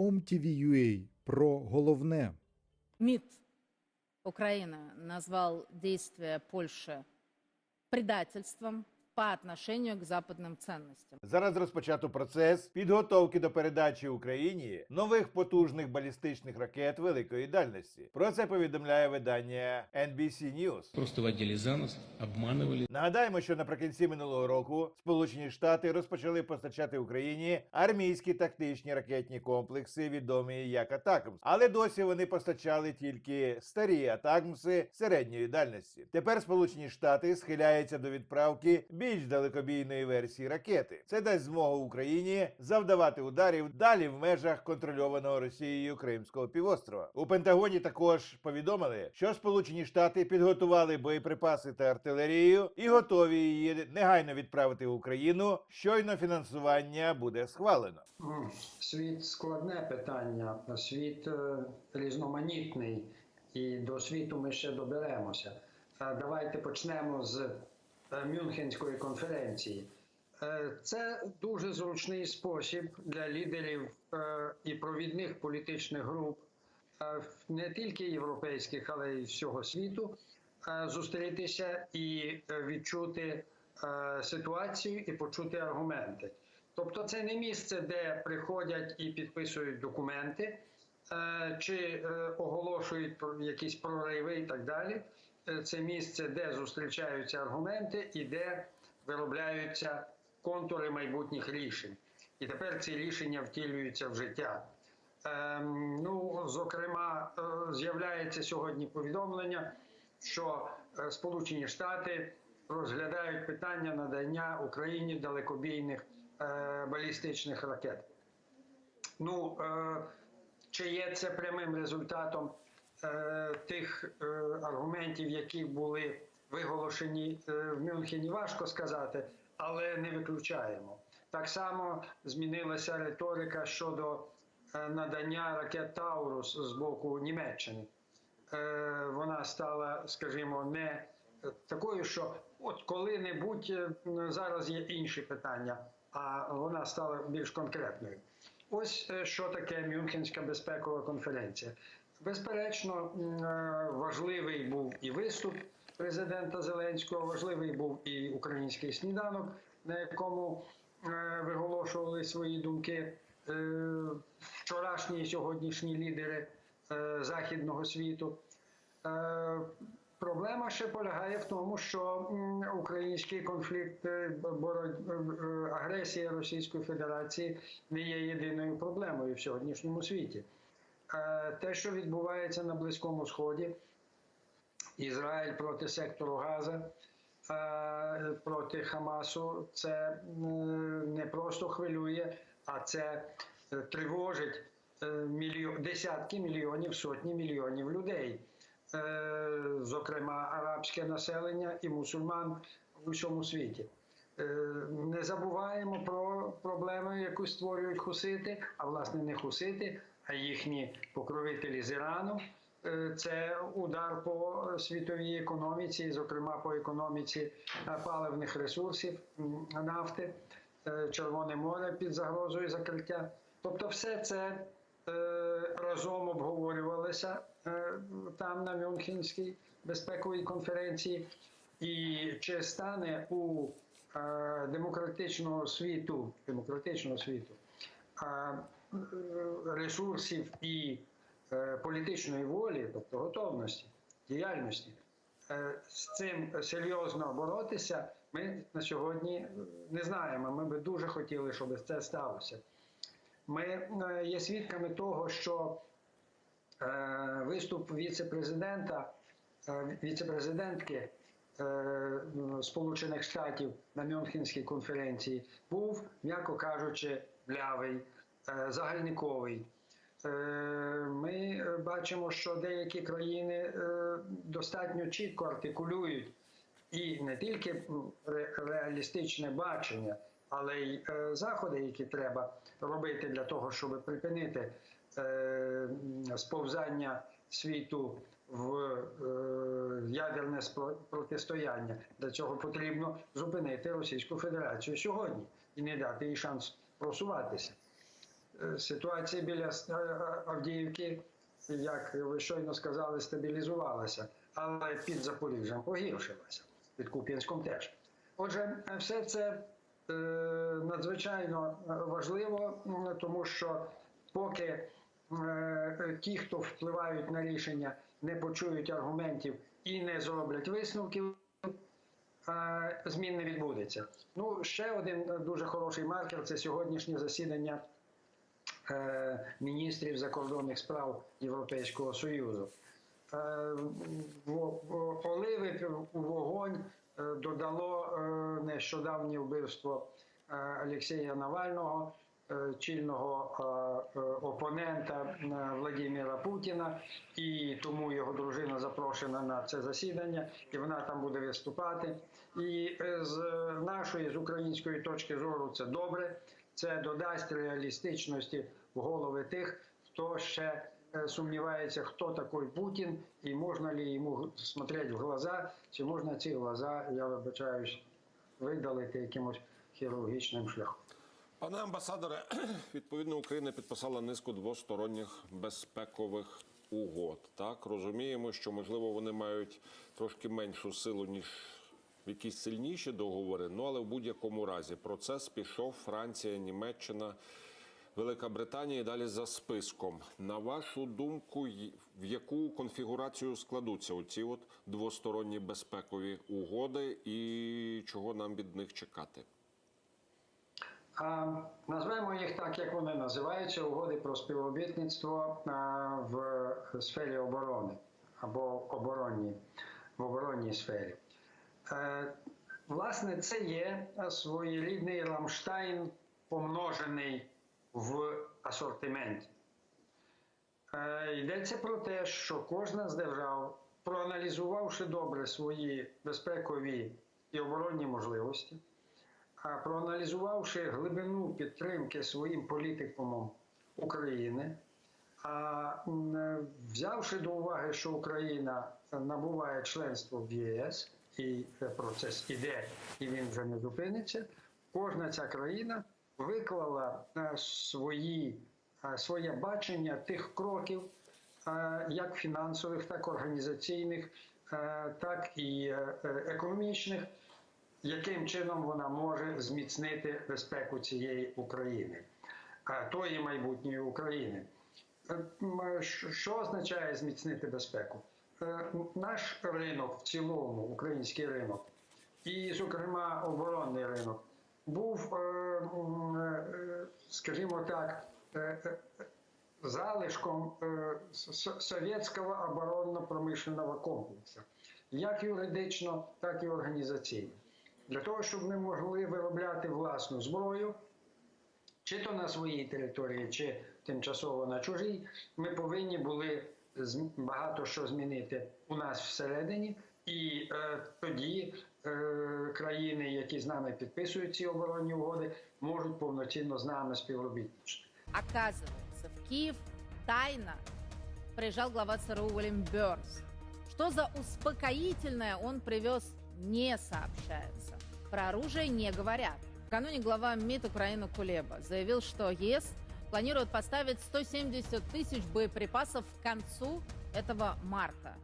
OMTV.ua про головне. МИД Украины назвал действия Польши предательством по отношению к западным ценностям. Зараз розпочато процес підготовки до передачі Україні нових потужних балістичних ракет великої дальності. Про це повідомляє видання NBC News. Просто водили за нос, обманывали. Нагадаємо, що наприкінці минулого року Сполучені Штати розпочали постачати Україні армійські тактичні ракетні комплекси, відомі як Атакмс. Але досі вони постачали тільки старі Атакмси середньої дальності. Тепер Сполучені Штати схиляються до відправки більш далекобійної версії ракети. Це дасть змогу Україні завдавати ударів далі в межах контрольованого Росією Кримського півострова. У Пентагоні також повідомили, що Сполучені Штати підготували боєприпаси та артилерію і готові її негайно відправити в Україну. Щойно фінансування буде схвалено. Світ складне питання, світ е, різноманітний, і до світу ми ще доберемося. Е, Давайте почнемо з Мюнхенської конференції. Е, Це дуже зручний спосіб для лідерів е, і провідних політичних груп, е, не тільки європейських, але й всього світу, е, зустрітися і е, відчути е, ситуацію і почути аргументи. Тобто це не місце, де приходять і підписують документи, е, чи е, оголошують якісь прориви і так далі. Е, Це місце, де зустрічаються аргументи і де виробляються контури майбутніх рішень. І тепер ці рішення втілюються в життя. Ем, ну, зокрема, е, з'являється сьогодні повідомлення, що е, Сполучені Штати розглядають питання надання Україні далекобійних е, балістичних ракет. Ну, е, чи є це прямим результатом тих е, аргументів, які були виголошені е, в Мюнхені, важко сказати, але не виключаємо. Так само змінилася риторика щодо е, надання ракет Таурус з боку Німеччини. Е, Вона стала, скажімо, не такою, що от коли-небудь е, зараз є інші питання, а вона стала більш конкретною. Ось е, що таке Мюнхенська безпекова конференція. Безперечно, е, важливий був і виступ президента Зеленського, важливий був і український сніданок, на якому е, виголошували свої думки е, вчорашні і сьогоднішні лідери західного світу. Проблема ще полягає в тому, що український конфлікт, агресія Російської Федерації не є єдиною проблемою в сьогоднішньому світі. Е, Те, що відбувається на Близькому Сході, Ізраїль проти сектору Газа, е, проти Хамасу, це не просто хвилює, а це е, тривожить е, мільйо- десятки мільйонів, сотні мільйонів людей. Е, зокрема арабське населення і мусульман в усьому світі. Е, Не забуваємо про проблему, яку створюють хусити, а власне не хусити, їхні покровителі з Ірану. Е, Це удар по світовій економіці, зокрема по економіці е, паливних ресурсів, нафти, Е, Червоне море під загрозою закриття. Тобто, все це разом обговорювалося там на Мюнхенській безпековій конференції. І чи стане у демократичного світу, демократичного світу ресурсів і е, політичної волі, тобто готовності, діяльності, е, з цим серйозно боротися, ми на сьогодні не знаємо. Ми би дуже хотіли, щоб це сталося. Ми е, є свідками того, що е, виступ віце-президента, е, віце-президентки е, Сполучених Штатів на Мюнхенській конференції був, м'яко кажучи, блявий, е, загальниковий. Е, Ми е, бачимо, що деякі країни е, достатньо чітко артикулюють і не тільки реалістичне бачення, але й е, заходи, які треба робити для того, щоб припинити е, сповзання світу в е, ядерне протистояння. Для цього потрібно зупинити Російську Федерацію сьогодні і не дати їй шанс просуватися. Е, ситуація біля е, Авдіївки, як ви щойно сказали, стабілізувалася, але під Запоріжжям погіршилася, під Куп'янськом теж. Отже, все це е, надзвичайно важливо, тому що поки ті, хто впливають на рішення, не почують аргументів і не зроблять висновків, змін не відбудеться. Ну, ще один дуже хороший маркер це сьогоднішнє засідання міністрів закордонних справ Європейського Союзу. Е, Оливи у вогонь е, додало е, нещодавнє вбивство е, Олексія Навального, е, чільного е, е, опонента е, Владимира Путіна, і тому його дружина запрошена на це засідання, і вона там буде виступати. І е, з нашої, з української точки зору, це добре. Це додасть реалістичності в голови тих, хто ще е, сумнівається, хто такий Путін, і можна ли йому смотреть в глаза, чи можна ці глаза, я вибачаюсь, видалити якимось хірургічним шляхом. Пане амбасадоре, відповідно, Україна підписала низку двосторонніх безпекових угод. Так розуміємо, що можливо вони мають трошки меншу силу ніж якісь сильніші договори. Ну але в будь-якому разі процес пішов Франція, Німеччина. Велика Британія і далі за списком. На вашу думку, в яку конфігурацію складуться оці от двосторонні безпекові угоди, і чого нам від них чекати? А, назвемо їх так, як вони називаються, угоди про співробітництво а, в сфері оборони або оборонній, в оборонній сфері. Е, власне, це є своєрідний Рамштайн, помножений в асортименті. Е, Йдеться про те, що кожна з держав, проаналізувавши добре свої безпекові і оборонні можливості, проаналізувавши глибину підтримки своїм політикумом України, а взявши до уваги, що Україна набуває членство в ЄС, і е, процес іде, і він вже не зупиниться, кожна ця країна виклала е, свої, е, своє бачення тих кроків, е, як фінансових, так і організаційних, так і економічних, яким чином вона може зміцнити безпеку цієї України, тої майбутньої України. Що- означає зміцнити безпеку? Наш ринок в цілому, український ринок, і, зокрема, оборонний ринок, був, е, м, е, скажімо так, е, е, залишком е, совєтського оборонно-промишленого комплексу, як юридично, так і організаційно. Для того, щоб ми могли виробляти власну зброю, чи то на своїй території, чи тимчасово на чужій, ми повинні були багато що змінити у нас всередині, і е, тоді е, країни, які з нами підписують ці оборонні угоди, можуть повноцінно з нами співробітничати. Оказывается, в Киев тайно приезжал глава ЦРУ Уильям Бёрнс. Что за успокоительное он привез, не сообщается. Про оружие не говорят. Накануне глава МИД Украины Кулеба заявил, что ЕС планирует поставить 170 тысяч боеприпасов к концу этого марта.